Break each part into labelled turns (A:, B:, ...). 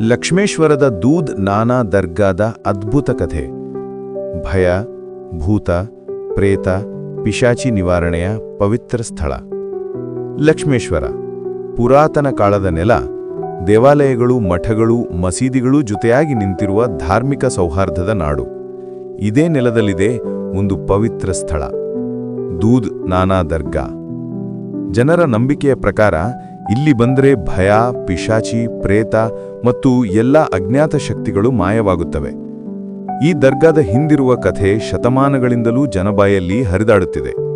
A: ಲಕ್ಷ್ಮೇಶ್ವರದ ದೂದ್ ನಾನಾ ದರ್ಗಾದ ಅದ್ಭುತ ಕಥೆ. ಭಯ, ಭೂತ, ಪ್ರೇತ, ಪಿಶಾಚಿ ನಿವಾರಣೆಯ ಪವಿತ್ರ ಸ್ಥಳ. ಲಕ್ಷ್ಮೇಶ್ವರ, ಪುರಾತನ ಕಾಲದ ನೆಲ, ದೇವಾಲಯಗಳು, ಮಠಗಳು, ಮಸೀದಿಗಳು ಜೊತೆಯಾಗಿ ನಿಂತಿರುವ ಧಾರ್ಮಿಕ ಸೌಹಾರ್ದದ ನಾಡು. ಇದೇ ನೆಲದಲ್ಲಿದೆ ಒಂದು ಪವಿತ್ರ ಸ್ಥಳ. ದೂದ್ ನಾನಾ ದರ್ಗಾ. ಜನರ ನಂಬಿಕೆಯ ಪ್ರಕಾರ ಇಲ್ಲಿ ಬಂದರೆ ಭಯ, ಪಿಶಾಚಿ, ಪ್ರೇತ ಮತ್ತು ಎಲ್ಲ ಅಜ್ಞಾತ ಶಕ್ತಿಗಳು ಮಾಯವಾಗುತ್ತವೆ. ಈ ದರ್ಗಾದ ಹಿಂದಿರುವ ಕಥೆ ಶತಮಾನಗಳಿಂದಲೂ ಜನಬಾಯಲ್ಲಿ ಹರಿದಾಡುತ್ತಿದೆ.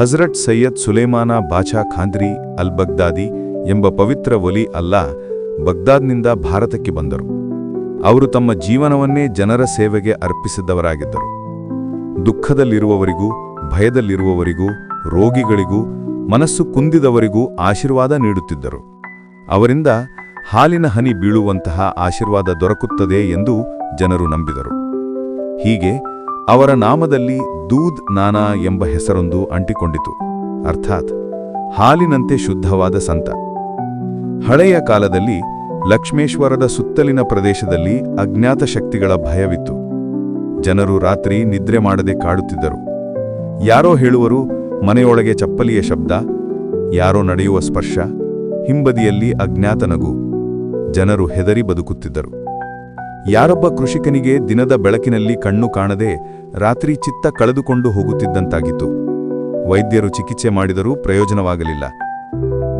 A: ಹಜರತ್ ಸೈಯದ್ ಸುಲೇಮಾನ ಬಾಚಾ ಖಾಂದ್ರಿ ಅಲ್ ಬಗ್ದಾದಿ ಎಂಬ ಪವಿತ್ರ ಒಲಿ ಅಲ್ಲಾ ಬಗ್ದಾದ್ನಿಂದ ಭಾರತಕ್ಕೆ ಬಂದರು. ಅವರು ತಮ್ಮ ಜೀವನವನ್ನೇ ಜನರ ಸೇವೆಗೆ ಅರ್ಪಿಸಿದ್ದವರಾಗಿದ್ದರು. ದುಃಖದಲ್ಲಿರುವವರಿಗೂ, ಭಯದಲ್ಲಿರುವವರಿಗೂ, ರೋಗಿಗಳಿಗೂ ಮನಸ್ಸು ಕುಂದಿದವರಿಗೂ ಆಶೀರ್ವಾದ ನೀಡುತ್ತಿದ್ದರು. ಅವರಿಂದ ಹಾಲಿನ ಹನಿ ಬೀಳುವಂತಹ ಆಶೀರ್ವಾದ ದೊರಕುತ್ತದೆ ಎಂದು ಜನರು ನಂಬಿದರು. ಹೀಗೆ ಅವರ ನಾಮದಲ್ಲಿ ದೂದ್ ನಾನಾ ಎಂಬ ಹೆಸರೊಂದು ಅಂಟಿಕೊಂಡಿತು. ಅರ್ಥಾತ್ ಹಾಲಿನಂತೆ ಶುದ್ಧವಾದ ಸಂತ. ಹಳೆಯ ಕಾಲದಲ್ಲಿ ಲಕ್ಷ್ಮೇಶ್ವರದ ಸುತ್ತಲಿನ ಪ್ರದೇಶದಲ್ಲಿ ಅಜ್ಞಾತ ಶಕ್ತಿಗಳ ಭಯವಿತ್ತು. ಜನರು ರಾತ್ರಿ ನಿದ್ರೆ ಮಾಡದೆ ಕಾಡುತ್ತಿದ್ದರು. ಯಾರೋ ಹೇಳುವರು ಮನೆಯೊಳಗೆ ಚಪ್ಪಲಿಯ ಶಬ್ದ, ಯಾರೋ ನಡೆಯುವ ಸ್ಪರ್ಶ, ಹಿಂಬದಿಯಲ್ಲಿ ಅಜ್ಞಾತನಗು ಜನರು ಹೆದರಿ ಬದುಕುತ್ತಿದ್ದರು. ಯಾರೊಬ್ಬ ಕೃಷಿಕನಿಗೆ ದಿನದ ಬೆಳಕಿನಲ್ಲಿ ಕಣ್ಣು ಕಾಣದೆ ರಾತ್ರಿ ಚಿತ್ತ ಕಳೆದುಕೊಂಡು ಹೋಗುತ್ತಿದ್ದಂತಾಗಿತ್ತು. ವೈದ್ಯರು ಚಿಕಿತ್ಸೆ ಮಾಡಿದರೂ ಪ್ರಯೋಜನವಾಗಲಿಲ್ಲ.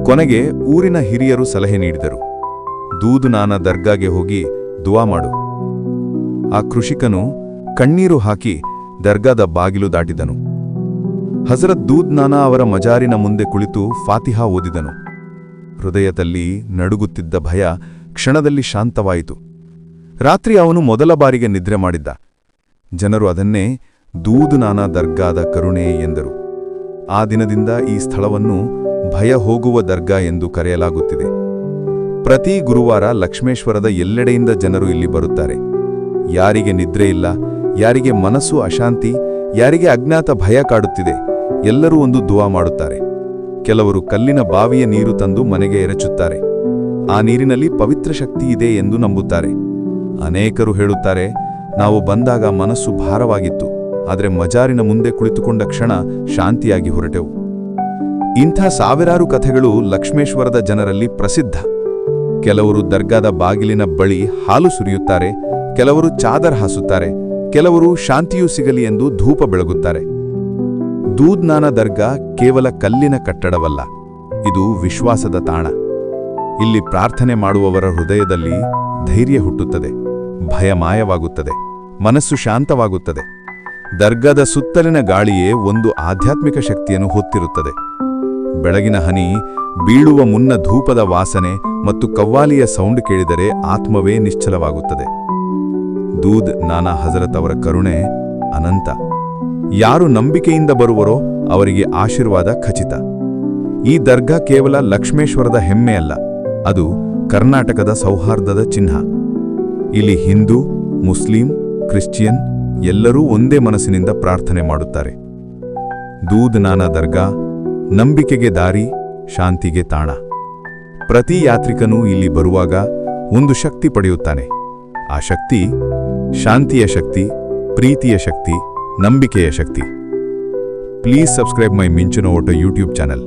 A: ಕೊನೆಗೆ ಊರಿನ ಹಿರಿಯರು ಸಲಹೆ ನೀಡಿದರು. ದೂದು ನಾನ ದರ್ಗಾಗೆ ಹೋಗಿ ದುವಾ ಮಾಡು. ಆ ಕೃಷಿಕನು ಕಣ್ಣೀರು ಹಾಕಿ ದರ್ಗಾದ ಬಾಗಿಲು ದಾಟಿದನು. ಹಜರತ್ ದೂದ್ ನಾನಾ ಅವರ ಮಜಾರಿನ ಮುಂದೆ ಕುಳಿತು ಫಾತಿಹಾ ಓದಿದನು. ಹೃದಯದಲ್ಲಿ ನಡುಗುತ್ತಿದ್ದ ಭಯ ಕ್ಷಣದಲ್ಲಿ ಶಾಂತವಾಯಿತು. ರಾತ್ರಿ ಅವನು ಮೊದಲ ಬಾರಿಗೆ ನಿದ್ರೆ ಮಾಡಿದ್ದ. ಜನರು ಅದನ್ನೇ ದೂದ್ ನಾನಾ ದರ್ಗಾದ ಕರುಣೆ ಎಂದರು. ಆ ದಿನದಿಂದ ಈ ಸ್ಥಳವನ್ನು ಭಯ ಹೋಗುವ ದರ್ಗಾ ಎಂದು ಕರೆಯಲಾಗುತ್ತಿದೆ. ಪ್ರತಿ ಗುರುವಾರ ಲಕ್ಷ್ಮೇಶ್ವರದ ಎಲ್ಲೆಡೆಯಿಂದ ಜನರು ಇಲ್ಲಿ ಬರುತ್ತಾರೆ. ಯಾರಿಗೆ ನಿದ್ರೆ ಇಲ್ಲ, ಯಾರಿಗೆ ಮನಸ್ಸು ಅಶಾಂತಿ, ಯಾರಿಗೆ ಅಜ್ಞಾತ ಭಯ ಕಾಡುತ್ತಿದೆ ಎಲ್ಲರೂ ಒಂದು ದುವಾ ಮಾಡುತ್ತಾರೆ. ಕೆಲವರು ಕಲ್ಲಿನ ಬಾವಿಯ ನೀರು ತಂದು ಮನೆಗೆ ಎರಚುತ್ತಾರೆ. ಆ ನೀರಿನಲ್ಲಿ ಪವಿತ್ರ ಶಕ್ತಿ ಇದೆ ಎಂದು ನಂಬುತ್ತಾರೆ. ಅನೇಕರು ಹೇಳುತ್ತಾರೆ, ನಾವು ಬಂದಾಗ ಮನಸ್ಸು ಭಾರವಾಗಿತ್ತು, ಆದರೆ ಮಜಾರಿನ ಮುಂದೆ ಕುಳಿತುಕೊಂಡ ಕ್ಷಣ ಶಾಂತಿಯಾಗಿ ಹೊರಟೆವು. ಇಂಥ ಸಾವಿರಾರು ಕಥೆಗಳು ಲಕ್ಷ್ಮೇಶ್ವರದ ಜನರಲ್ಲಿ ಪ್ರಸಿದ್ಧ. ಕೆಲವರು ದರ್ಗಾದ ಬಾಗಿಲಿನ ಬಳಿ ಹಾಲು ಸುರಿಯುತ್ತಾರೆ, ಕೆಲವರು ಚಾದರ್ ಹಾಸುತ್ತಾರೆ, ಕೆಲವರು ಶಾಂತಿಯೂ ಸಿಗಲಿ ಎಂದು ಧೂಪ ಬೆಳಗುತ್ತಾರೆ. ದೂದ್ನಾನ ದರ್ಗಾ ಕೇವಲ ಕಲ್ಲಿನ ಕಟ್ಟಡವಲ್ಲ, ಇದು ವಿಶ್ವಾಸದ ತಾಣ. ಇಲ್ಲಿ ಪ್ರಾರ್ಥನೆ ಮಾಡುವವರ ಹೃದಯದಲ್ಲಿ ಧೈರ್ಯ ಹುಟ್ಟುತ್ತದೆ, ಭಯ ಮಾಯವಾಗುತ್ತದೆ, ಮನಸ್ಸು ಶಾಂತವಾಗುತ್ತದೆ. ದರ್ಗಾದ ಸುತ್ತಲಿನ ಗಾಳಿಯೇ ಒಂದು ಆಧ್ಯಾತ್ಮಿಕ ಶಕ್ತಿಯನ್ನು ಹೊತ್ತಿರುತ್ತದೆ. ಬೆಳಗಿನ ಹನಿ ಬೀಳುವ ಮುನ್ನ ಧೂಪದ ವಾಸನೆ ಮತ್ತು ಕವ್ವಾಲಿಯ ಸೌಂಡ್ ಕೇಳಿದರೆ ಆತ್ಮವೇ ನಿಶ್ಚಲವಾಗುತ್ತದೆ. ದೂದ್ ನಾನಾ ಹಜರತ್ ಅವರ ಕರುಣೆ ಅನಂತ. ಯಾರು ನಂಬಿಕೆಯಿಂದ ಬರುವರೋ ಅವರಿಗೆ ಆಶೀರ್ವಾದ ಖಚಿತ. ಈ ದರ್ಗಾ ಕೇವಲ ಲಕ್ಷ್ಮೇಶ್ವರದ ಹೆಮ್ಮೆಯಲ್ಲ, ಅದು ಕರ್ನಾಟಕದ ಸೌಹಾರ್ದದ ಚಿಹ್ನ. ಇಲ್ಲಿ ಹಿಂದೂ, ಮುಸ್ಲಿಂ, ಕ್ರಿಶ್ಚಿಯನ್ ಎಲ್ಲರೂ ಒಂದೇ ಮನಸ್ಸಿನಿಂದ ಪ್ರಾರ್ಥನೆ ಮಾಡುತ್ತಾರೆ. ದೂದ್ ನಾನಾ ದರ್ಗಾ, ನಂಬಿಕೆಗೆ ದಾರಿ, ಶಾಂತಿಗೆ ತಾಣ. ಪ್ರತಿ ಯಾತ್ರಿಕನೂ ಇಲ್ಲಿ ಬರುವಾಗ ಒಂದು ಶಕ್ತಿ ಪಡೆಯುತ್ತಾನೆ. ಆ ಶಕ್ತಿ ಶಾಂತಿಯ ಶಕ್ತಿ, ಪ್ರೀತಿಯ ಶಕ್ತಿ ನಂಬಿಕೆಯ ಶಕ್ತಿ. ಪ್ಲೀಸ್ ಸಬ್ಸ್ಕ್ರೈಬ್ ಮೈ ಮಿಂಚಿನ ಓಟೋ ಯೂಟ್ಯೂಬ್ ಚಾನೆಲ್